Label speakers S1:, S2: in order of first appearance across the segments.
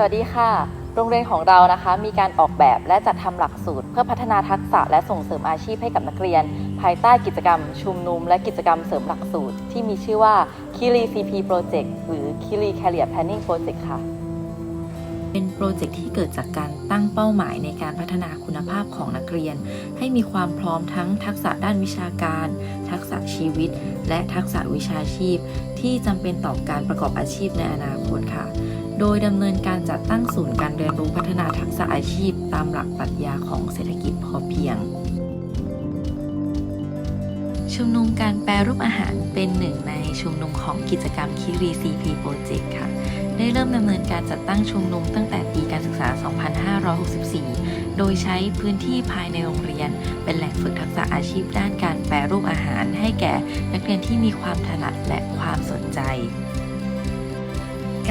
S1: สวัสดีค่ะ โรงเรียนของเรานะคะมีการออกแบบและจัดทำหลักสูตร เพื่อพัฒนาทักษะและส่งเสริมอาชีพให้กับนักเรียน ภายใต้กิจกรรม ชุมนุม และกิจกรรมเสริมหลักสูตร ที่มีชื่อว่า Kili CP Project หรือ Kili Career Planning Project ค่ะ
S2: เป็นโปรเจกต์ที่เกิดจากการตั้งเป้าหมายในการพัฒนาคุณภาพของนักเรียน ให้มีความพร้อมทั้งทักษะด้านวิชาการ ทักษะชีวิต และทักษะวิชาชีพ ที่จำเป็นต่อการประกอบอาชีพในอนาคตค่ะ โดยดำเนินการจัดตั้งศูนย์การเรียนรู้พัฒนาทักษะอาชีพ ตามหลักปรัชญาของเศรษฐกิจพอเพียง ชุมนุมการแปรรูปอาหารเป็นหนึ่งในชุมนุมของกิจกรรมคิรี CP Project ค่ะ ได้เริ่มดำเนินการจัดตั้งชุมนุมตั้งแต่ปีการศึกษา 2564 โดยใช้พื้นที่ภายในโรงเรียน เป็นแหล่งฝึกทักษะอาชีพด้านการแปรรูปอาหาร ให้แก่นักเรียนที่มีความถนัดและความสนใจ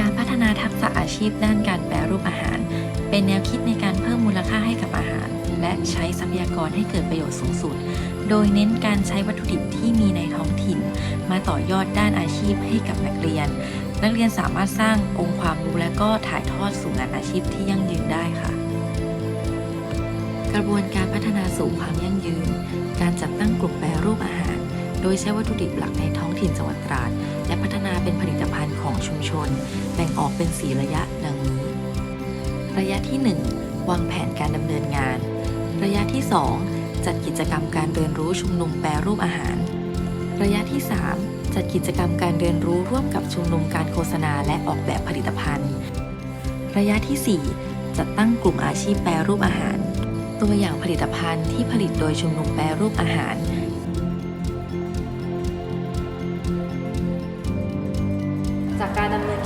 S2: การพัฒนาทักษะอาชีพด้านการแปรรูปอาหาร เป็นแนวคิดในการเพิ่มมูลค่าให้กับอาหาร และใช้ทรัพยากรให้เกิดประโยชน์สูงสุด โดยเน้นการใช้วัตถุดิบที่มีในท้องถิ่น มาต่อยอดด้านอาชีพให้กับนักเรียน นักเรียนสามารถสร้างองค์ความรู้และก็ถ่ายทอดสู่งานอาชีพที่ยั่งยืนได้ค่ะ กระบวนการพัฒนาสู่ความยั่งยืน การจัดตั้งกลุ่มแปรรูปอาหาร โดยใช้วัตถุดิบหลักในท้องถิ่นจังหวัดตราดและพัฒนา เป็นผลิตภัณฑ์ของชุมชน แบ่งออกเป็น 4 ระยะดังนี้ ระยะที่ 1 วางแผนการดำเนินงาน ระยะที่ 2 จัดกิจกรรมการเรียนรู้ชุมนุมแปรรูปอาหาร ระยะที่ 3 จัดกิจกรรมการเรียนรู้ร่วมกับชุมนุมการโฆษณาและออกแบบผลิตภัณฑ์ ระยะที่ 4 จัดตั้งกลุ่มอาชีพแปรรูปอาหาร ตัวอย่างผลิตภัณฑ์ที่ผลิตโดยชุมนุมแปรรูปอาหาร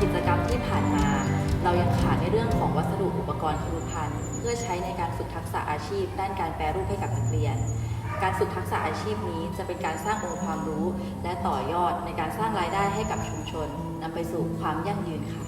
S1: กิจกรรมที่ผ่านมา เรายังขาดในเรื่องของวัสดุอุปกรณ์ครุภัณฑ์เพื่อใช้ในการฝึกทักษะอาชีพ ด้านการแปรรูปให้กับนักเรียน การฝึกทักษะอาชีพนี้จะเป็นการสร้างองค์ความรู้ และต่อยอดในการสร้างรายได้ให้กับชุมชนนำไปสู่ความยั่งยืนค่ะ